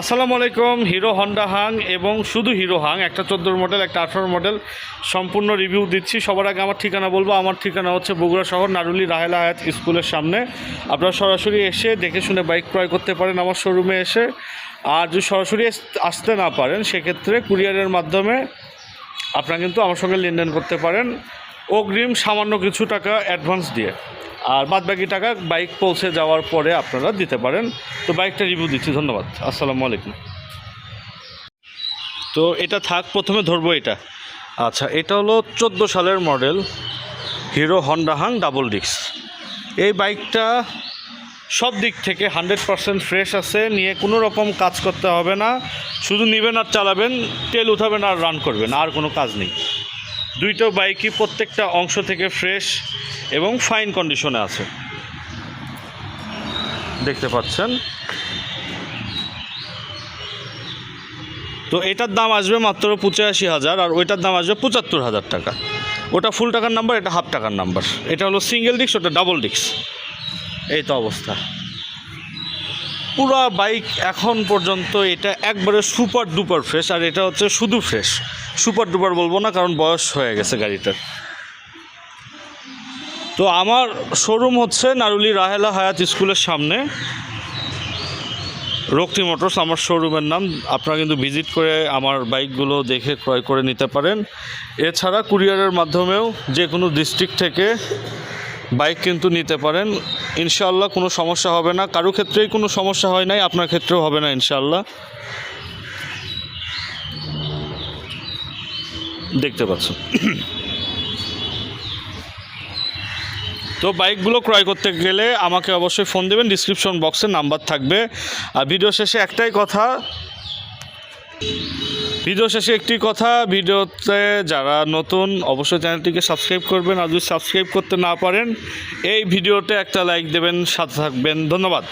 আসসালামু আলাইকুম, hero Honda Hang এবং শুধু হিরো হাং, একটা চোদ্দোর মডেল, একটা আঠারো মডেল, সম্পূর্ণ রিভিউ দিচ্ছি। সবার আগে আমার ঠিকানা বলব, আমার ঠিকানা হচ্ছে বগুড়া শহর, নারুলি রাহেলা হায়াত স্কুলের সামনে। আপনারা সরাসরি এসে দেখে শুনে বাইক ক্রয় করতে পারেন আমার শোরুমে এসে। আর যদি সরাসরি আসতে না পারেন, সেক্ষেত্রে কুরিয়ারের মাধ্যমে আপনারা কিন্তু আমার সঙ্গে লেনদেন করতে পারেন। অগ্রিম সামান্য কিছু টাকা অ্যাডভান্স দিয়ে। আর বাদ বাকি টাকা বাইক পৌঁছে যাওয়ার পরে আপনারা দিতে পারেন। তো বাইকটা রিভিউ দিচ্ছি, ধন্যবাদ। আসসালামু আলাইকুম। তো এটা থাক, প্রথমে ধরবো এটা। আচ্ছা এটা হলো চোদ্দ সালের model hero Honda hunk double disc. এই বাইকটা সব দিক থেকে হান্ড্রেড পারসেন্ট ফ্রেশ আছে, নিয়ে কোনো রকম কাজ করতে হবে না। শুধু নেবেন আর চালাবেন, তেল উঠাবেন আর রান করবেন, আর কোনো কাজ নেই। দুইটা বাইকই প্রত্যেকটা অংশ থেকে ফ্রেশ এবং ফাইন কন্ডিশনে আছে। দেখতে পাচ্ছেন? তো এটার দাম আসবে মাত্র পঁচাশি হাজার, আর ওইটার দাম আসবে পঁচাত্তর হাজার টাকা। ওটা ফুল টাকার নাম্বার এটা হাফ টাকার নাম্বার এটা হলো সিঙ্গেল ডিস্ক ওটা ডাবল ডিস্ক এই তো অবস্থা। পুরো বাইক এখন পর্যন্ত এটা একবারে সুপার ডুপার ফ্রেশ, আর এটা হচ্ছে শুধু ফ্রেশ। সুপার ডুপার বলব না, কারণ বয়স হয়ে গেছে গাড়িটার তো আমার শোরুম হচ্ছে নারুলি রাহেলা হায়াত স্কুলের সামনে। রক্তি মোটরস, আমার শোরুমের নাম। আপনারা কিন্তু ভিজিট করে আমার বাইকগুলো দেখে ক্রয় করে নিতে পারেন। এছাড়া কুরিয়ারের মাধ্যমেও যে কোনো ডিস্ট্রিক্ট থেকে বাইক কিন্তু নিতে পারেন। ইনশাআল্লাহ কোনো সমস্যা হবে না। কারও ক্ষেত্রেই কোনো সমস্যা হয় নাই, আপনার ক্ষেত্রেও হবে না ইনশাআল্লাহ। দেখতে পাচ্ছেন। তো বাইকগুলো ক্রয় করতে গেলে আমাকে অবশ্যই ফোন দেবেন ডিসক্রিপশন বক্সে নাম্বার থাকবে। আর ভিডিও শেষে একটাই কথা। ভিডিও শেষে একটি কথা, ভিডিওতে যারা নতুন, অবশ্যই চ্যানেলটিকে সাবস্ক্রাইব করবেন। আর যদি সাবস্ক্রাইব করতে না পারেন, এই ভিডিওতে একটা লাইক দেবেন, সাথে থাকবেন। ধন্যবাদ।